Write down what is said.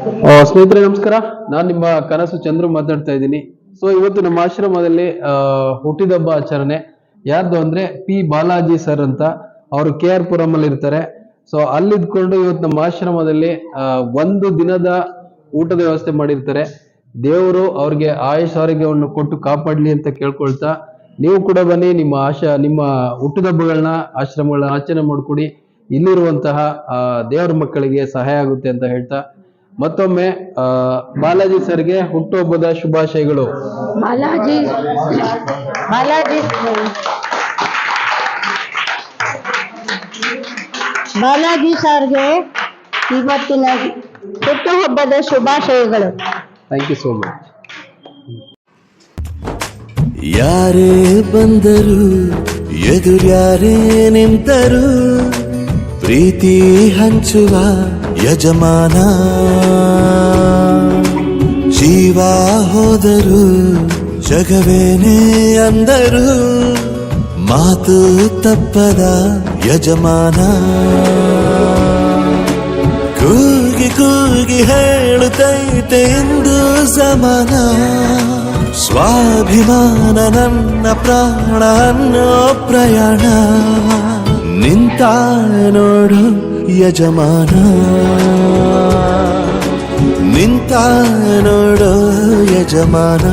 ಸ್ನೇಹಿತರೆ, ನಮಸ್ಕಾರ. ನಾನು ನಿಮ್ಮ ಕನಸು ಚಂದ್ರು ಮಾತಾಡ್ತಾ ಇದ್ದೀನಿ. ಸೊ ಇವತ್ತು ನಮ್ಮ ಆಶ್ರಮದಲ್ಲಿ ಹುಟ್ಟಿದಬ್ಬ ಆಚರಣೆ. ಯಾರ್ದು ಅಂದ್ರೆ ಪಿ. ಬಾಲಾಜಿ ಸರ್ ಅಂತ ಅವರು ಕೆ. ಆರ್. ಪುರಂ ಅಲ್ಲಿ ಇರ್ತಾರೆ. ಸೊ ಅಲ್ಲಿದ್ಕೊಂಡು ಇವತ್ತು ನಮ್ಮ ಆಶ್ರಮದಲ್ಲಿ ಒಂದು ದಿನದ ಊಟದ ವ್ಯವಸ್ಥೆ ಮಾಡಿರ್ತಾರೆ. ದೇವರು ಅವ್ರಿಗೆ ಆಯುಷ್ ಆರೋಗ್ಯವನ್ನು ಕೊಟ್ಟು ಕಾಪಾಡ್ಲಿ ಅಂತ ಕೇಳ್ಕೊಳ್ತಾ, ನೀವು ಕೂಡ ಬನ್ನಿ, ನಿಮ್ಮ ಆಶಾ, ನಿಮ್ಮ ಹುಟ್ಟಿದಬ್ಬಗಳನ್ನ, ಆಶ್ರಮಗಳನ್ನ ಆಚರಣೆ ಮಾಡ್ಕೊಡಿ. ಇಲ್ಲಿರುವಂತಹ ದೇವರ ಮಕ್ಕಳಿಗೆ ಸಹಾಯ ಆಗುತ್ತೆ ಅಂತ ಹೇಳ್ತಾ ಮತ್ತೊಮ್ಮೆ ಆ, ಬಾಲಾಜಿ ಸರ್ಗೆ ಹುಟ್ಟುಹಬ್ಬದ ಶುಭಾಶಯಗಳು. ಬಾಲಾಜಿ. ಬಾಲಾಜಿ. ಬಾಲಾಜಿ ಸರ್ಗೆ ಇವತ್ತಿನ ಹುಟ್ಟುಹಬ್ಬದ ಶುಭಾಶಯಗಳು. ಥ್ಯಾಂಕ್ ಯು ಸೋ ಮಚ್ ಯಾರೇ ಬಂದರು ಎದುರ್ಯಾರೇ ನಿಂತರು ಪ್ರೀತಿ ಹಂಚುವ ಯಜಮಾನ, ಶಿವ ಹೋದರು ಜಗವೇನೆ ಅಂದರು. ಮಾತು ತಪ್ಪದ ಯಜಮಾನ, ಕೂಗಿ ಕೂಗಿ ಹೇಳುತ್ತೈತೆ ಎಂದು ಸಮಾನ. ಸ್ವಾಭಿಮಾನ ನನ್ನ ಪ್ರಾಣ ಅನ್ನೋ ಪ್ರಯಾಣ. ನಿಂತ ನೋಡು. ಯಜಮಾನ ನಿಂತ ನೋಡು ಯಜಮಾನ